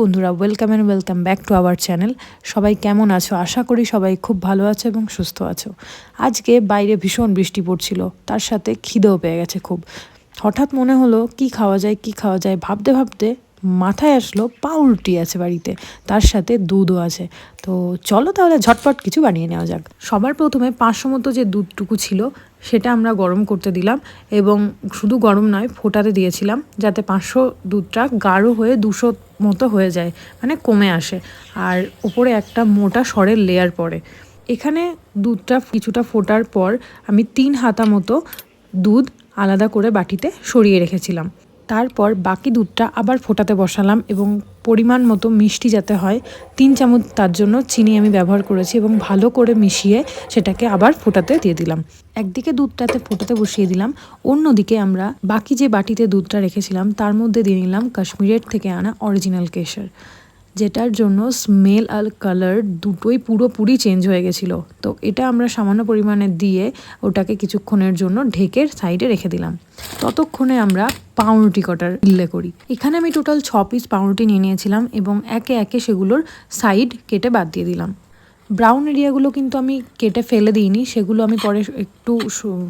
বন্ধুরা welcome and welcome back to our channel সবাই কেমন আছো? আশা করি সবাই খুব ভালো আছো এবং সুস্থ আছো। আজকে বাইরে ভীষণ বৃষ্টি পড়ছিল, তার সাথে খিদেও পেয়ে গেছে খুব। হঠাৎ মনে হলো, কি খাওয়া যায়, কি খাওয়া যায়? ভাবতে ভাবতে মাথায় আসলো পাউরুটি আছে বাড়িতে, তার সাথে দুধও আছে। তো চলো তাহলে ঝটপট কিছু বানিয়ে নেওয়া যাক। সবার প্রথমে পাঁচশো মতো যে দুধটুকু ছিল, সেটা আমরা গরম করতে দিলাম এবং শুধু গরম নয়, ফোটাতে দিয়েছিলাম যাতে পাঁচশো দুধটা গাঢ় হয়ে দুশো মতো হয়ে যায় মানে কমে আসে। আর উপরে একটা মোটা সরের লেয়ার পড়ে। এখানে দুধটা কিছুটা ফোটার পর আমি তিন হাতা মতো দুধ আলাদা করে বাটিতে সরিয়ে রেখেছিলাম। তারপর বাকি দুধটা আবার ফোটাতে বসালাম এবং পরিমাণ মতো মিষ্টি যাতে হয়, তিন চামচ তার জন্য চিনি আমি ব্যবহার করেছি এবং ভালো করে মিশিয়ে সেটাকে আবার ফোটাতে দিয়ে দিলাম। একদিকে দুধটাতে ফোটাতে বসিয়ে দিলাম, অন্যদিকে আমরা বাকি যে বাটিতে দুধটা রেখেছিলাম তার মধ্যে দিয়ে নিলাম কাশ্মীরের থেকে আনা অরিজিনাল কেশর। যেটার জন্য স্মেল আর কালার দুটোই পুরোপুরি চেঞ্জ হয়ে গেছিল। তো এটা আমরা সামান্য পরিমাণে দিয়ে ওটাকে কিছুক্ষণের জন্য ঢেকে সাইডে রেখে দিলাম। ততক্ষণে আমরা পাউরুটি কটার ইল্লে করি। এখানে আমি টোটাল ছ পিস পাউরুটি নিয়ে নিয়েছিলাম এবং একে একে সেগুলোর সাইড কেটে বাদ দিয়ে দিলাম। ব্রাউন এরিয়াগুলো কিন্তু আমি কেটে ফেলে দিইনি। সেগুলো আমি পরে একটু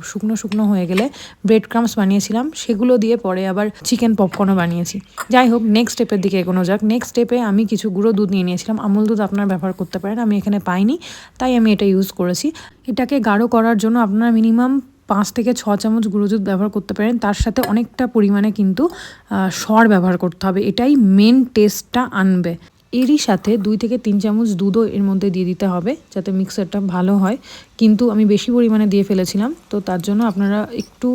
শুকনো শুকনো হয়ে গেলে ব্রেড ক্রামস বানিয়েছিলাম। সেগুলো দিয়ে পরে আবার চিকেন পপকর্নও বানিয়েছি। যাই হোক নেক্সট স্টেপের দিকে এগোনো যাক। নেক্সট স্টেপে আমি কিছু গুঁড়ো দুধ নিয়ে নিয়েছিলাম। আমুল দুধ আপনারা ব্যবহার করতে পারেন, আমি এখানে পাইনি, তাই আমি এটা ইউজ করেছি। এটাকে গাঢ় করার জন্য আপনারা মিনিমাম পাঁচ থেকে ছ চামচ গুঁড়ো দুধ ব্যবহার করতে পারেন। তার সাথে অনেকটা পরিমাণে কিন্তু সর ব্যবহার করতে হবে। এটাই মেন টেস্টটা আনবে। এরই সাথে দুই থেকে তিন চামচ দুধও এর মধ্যে দিয়ে দিতে হবে, যাতে মিক্সারটা ভালো হয়। কিন্তু আমি বেশি পরিমাণে দিয়ে ফেলেছিলাম, তো তার জন্য আপনারা একটু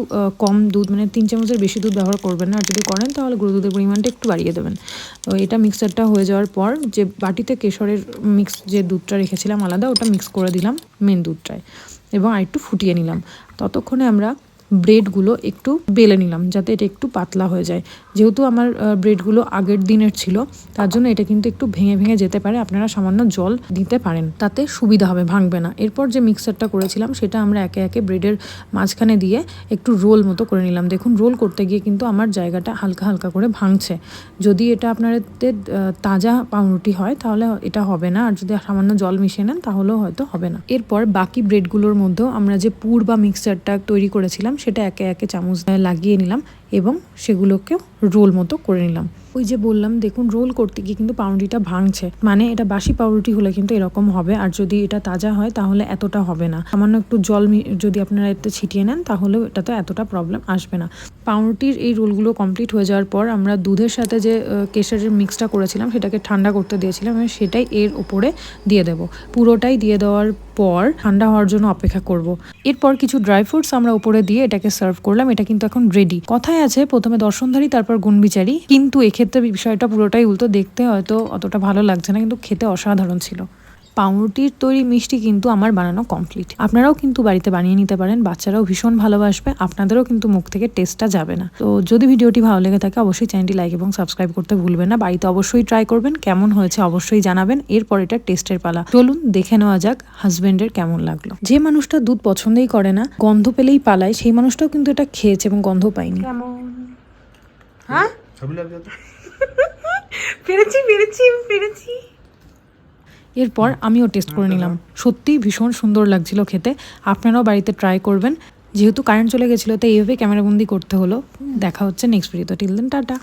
কম দুধ মানে তিন চামচের বেশি দুধ ব্যবহার করবেন না। আর যদি করেন, তাহলে গুঁড়ো দুধের পরিমাণটা একটু বাড়িয়ে দেবেন। তো এটা মিক্সারটা হয়ে যাওয়ার পর, যে বাটিতে কেশরের মিক্স যে দুধটা রেখেছিলাম আলাদা, ওটা মিক্স করে দিলাম মেন দুধটায় এবং আরেকটু ফুটিয়ে নিলাম। ততক্ষণে আমরা ব্রেডগুলো একটু বেলে নিলাম যাতে এটা একটু পাতলা হয়ে যায়। যেহেতু আমার ব্রেডগুলো আগের দিনের ছিল, তার জন্য এটা কিন্তু একটু ভেঙে ভেঙে যেতে পারে, আপনারা সামান্য জল দিতে পারেন। তাতে সুবিধা হবে, ভাঙবে না। এরপর যে মিক্সারটা করেছিলাম, সেটা আমরা একে একে ব্রেডের মাঝখানে দিয়ে একটু রোল মতো করে নিলাম। দেখুন, রোল করতে গিয়ে কিন্তু আমার জায়গাটা হালকা হালকা করে ভাঙছে। যদি এটা আপনাদের তাজা পাউরুটি হয়, তাহলে এটা হবে না। আর যদি সামান্য জল মিশিয়ে নেন, তাহলেও হয়তো হবে না। এরপর বাকি ব্রেডগুলোর মধ্যেও আমরা যে পুর বা মিক্সচারটা তৈরি করেছিলাম সেটা একে একে চামচ লাগিয়ে নিলাম এবং সেগুলোকেও রোল মতো করে নিলাম। ওই যে বললাম, দেখুন, রোল করতে গিয়ে কিন্তু পাউরুটিটা ভাঙছে। মানে এটা বাসি পাউরুটি হলে কিন্তু এরকম হবে, আর যদি এটা তাজা হয় তাহলে এতটা হবে না। সামান্য একটু জল যদি আপনারা এতে ছিটিয়ে নেন তাহলেও এটাতে এতটা প্রবলেম আসবে না। পাউরুটির এই রোলগুলো কমপ্লিট হয়ে যাওয়ার পর আমরা দুধের সাথে যে কেশরের মিক্সটা করেছিলাম, সেটাকে ঠান্ডা করতে দিয়েছিলাম এবং সেটাই এর উপরে দিয়ে দেব। পুরোটাই দিয়ে দেওয়ার পর ঠান্ডা হওয়ার জন্য অপেক্ষা করব। এরপর কিছু ড্রাই ফ্রুটস আমরা উপরে দিয়ে এটাকে সার্ভ করলাম। এটা কিন্তু এখন রেডি কথায় আছে, প্রথমে দর্শনধারী, তারপর গুণবিচারী কিন্তু এক্ষেত্রে বিষয়টা পুরোটাই উল্টো। দেখতে হয়তো অতটা ভালো লাগছে না, কিন্তু খেতে অসাধারণ ছিল। পাউরুটির তৈরি মিষ্টি কিন্তু আমার বানানো কমপ্লিট আপনারাও কিন্তু বাড়িতে বানিয়ে নিতে পারেন। বাচ্চারাও ভীষণ ভালোবাসবে। আপনাদেরও কিন্তু মুখ থেকে টেস্টটা যাবে না। তো যদি ভিডিওটি ভালো লেগে থাকে, অবশ্যই চ্যানেলটি লাইক এবং সাবস্ক্রাইব করতে ভুলবেন না। বাড়িতে অবশ্যই ট্রাই করবেন। কেমন হয়েছে অবশ্যই জানাবেন। এরপর এটা টেস্টের পালা। চলুন দেখে নেওয়া যাক হাজবেন্ডের কেমন লাগল। যে মানুষটা দুধ পছন্দই করে না, গন্ধ পেলেই পালায়। সেই মানুষটাও কিন্তু এটা খেয়েছে এবং গন্ধ পায়নি। হ্যাঁ? পেরেছি পেরেছি পেরেছি এরপর আমিও টেস্ট করে নিলাম। সত্যিই ভীষণ সুন্দর লাগছিল খেতে। আপনারাও বাড়িতে ট্রাই করবেন। যেহেতু কারেন্ট চলে গেছিল তাই এইভাবে ক্যামেরাবন্দি করতে হলো। দেখা হচ্ছে নেক্সট ভিডিওতে টিল দেন টাটা।